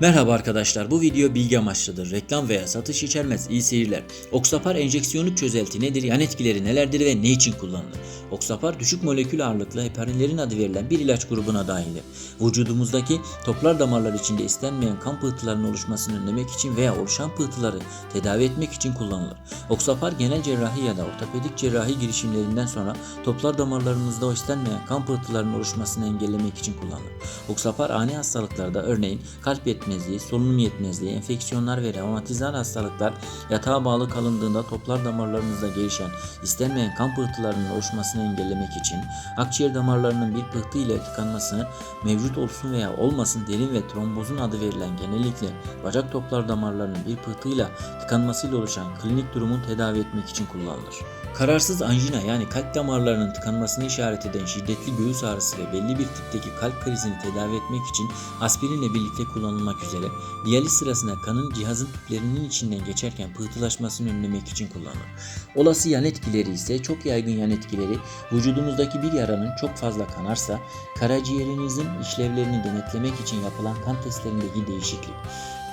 Merhaba arkadaşlar bu video bilgi amaçlıdır. Reklam veya satış içermez. İyi seyirler. Oksapar enjeksiyonluk çözelti nedir? Yan etkileri nelerdir ve ne için kullanılır? Oksapar düşük molekül ağırlıklı heparinlerin adı verilen bir ilaç grubuna dahildir. Vücudumuzdaki toplar damarlar içinde istenmeyen kan pıhtılarının oluşmasını önlemek için veya oluşan pıhtıları tedavi etmek için kullanılır. Oksapar genel cerrahi ya da ortopedik cerrahi girişimlerinden sonra toplar damarlarımızda o istenmeyen kan pıhtılarının oluşmasını engellemek için kullanılır. Oksapar ani hastalıklarda örneğin kalp yetmezliği, solunum yetmezliği, enfeksiyonlar ve revmatizmal hastalıklar yatağa bağlı kalındığında toplar damarlarınızda gelişen istenmeyen kan pıhtılarının oluşmasını engellemek için akciğer damarlarının bir pıhtı ile tıkanmasını mevcut olsun veya olmasın derin ve trombozun adı verilen genellikle bacak toplar damarlarının bir pıhtıyla tıkanmasıyla oluşan klinik durumun tedavi etmek için kullanılır. Kararsız anjina yani kalp damarlarının tıkanmasını işaret eden şiddetli göğüs ağrısı ve belli bir tipteki kalp krizini tedavi etmek için aspirinle birlikte kullanılmak üzere diyaliz sırasında kanın cihazın tüplerinin içinden geçerken pıhtılaşmasını önlemek için kullanılır. Olası yan etkileri ise çok yaygın yan etkileri vücudumuzdaki bir yaranın çok fazla kanarsa karaciğerinizin işlevlerini denetlemek için yapılan kan testlerindeki değişiklik.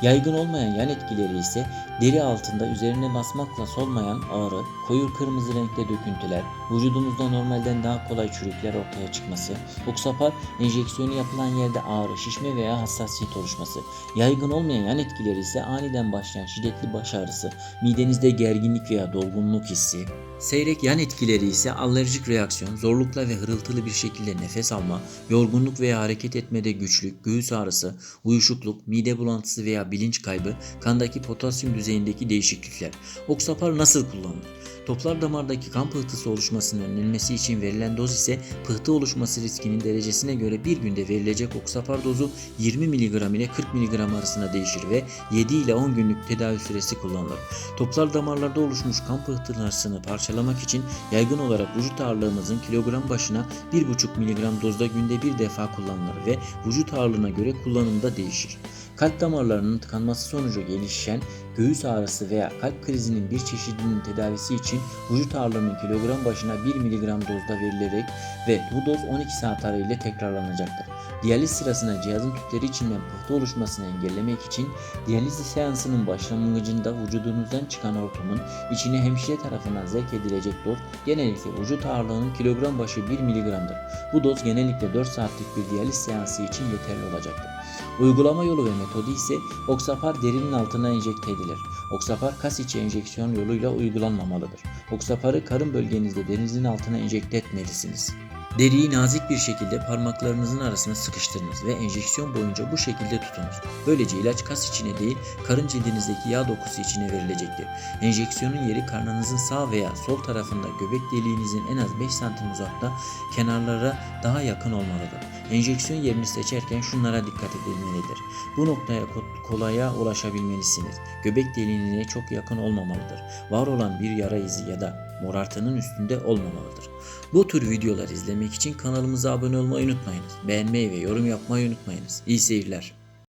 Yaygın olmayan yan etkileri ise deri altında üzerine basmakla solmayan ağrı, koyu kırmızı renkte döküntüler, vücudumuzda normalden daha kolay çürükler ortaya çıkması, oksapar enjeksiyonu yapılan yerde ağrı, şişme veya hassasiyet oluşması. Yaygın olmayan yan etkileri ise aniden başlayan şiddetli baş ağrısı, midenizde gerginlik veya dolgunluk hissi, Seyrek yan etkileri ise alerjik reaksiyon, zorlukla ve hırıltılı bir şekilde nefes alma, yorgunluk veya hareket etmede güçlük, göğüs ağrısı, uyuşukluk, mide bulantısı veya bilinç kaybı, kandaki potasyum düzeyindeki değişiklikler. Oksapar nasıl kullanılır? Toplar damardaki kan pıhtısı oluşmasının önlenmesi için verilen doz ise pıhtı oluşması riskinin derecesine göre bir günde verilecek oksapar dozu 20 mg ile 40 mg arasında değişir ve 7 ile 10 günlük tedavi süresi kullanılır. Toplar damarlarda oluşmuş kan pıhtılarını parçalamak için yaygın olarak vücut ağırlığımızın kilogram başına 1,5 mg dozda günde bir defa kullanılır ve vücut ağırlığına göre kullanımda değişir. Kalp damarlarının tıkanması sonucu gelişen göğüs ağrısı veya kalp krizinin bir çeşidinin tedavisi için vücut ağırlığının kilogram başına 1 mg dozda verilerek ve bu doz 12 saat arayla tekrarlanacaktır. Diyaliz sırasında cihazın tüpleri içinden pıhtı oluşmasını engellemek için diyaliz seansının başlangıcında vücudunuzdan çıkan hortumun içine hemşire tarafından zevk edilecek doz genellikle vücut ağırlığının kilogram başı 1 mg'dır. Bu doz genellikle 4 saatlik bir diyaliz seansı için yeterli olacaktır. Uygulama yolu ve metodu ise oksapar derinin altına enjekte edilir. Oksapar kas içi enjeksiyon yoluyla uygulanmamalıdır. Oksaparı karın bölgenizde derinizin altına enjekte etmelisiniz. Deriyi nazik bir şekilde parmaklarınızın arasına sıkıştırınız ve enjeksiyon boyunca bu şekilde tutunuz. Böylece ilaç kas içine değil karın cildinizdeki yağ dokusu içine verilecektir. Enjeksiyonun yeri karnınızın sağ veya sol tarafında göbek deliğinizin en az 5 santim uzakta kenarlara daha yakın olmalıdır. Enjeksiyon yerini seçerken şunlara dikkat edilmelidir. Bu noktaya ko- kolaya ulaşabilmelisiniz. Göbek deliğine çok yakın olmamalıdır. Var olan bir yara izi ya da morartının üstünde olmamalıdır. Bu tür videolar izlemek için kanalımıza abone olmayı unutmayınız. Beğenmeyi ve yorum yapmayı unutmayınız. İyi seyirler.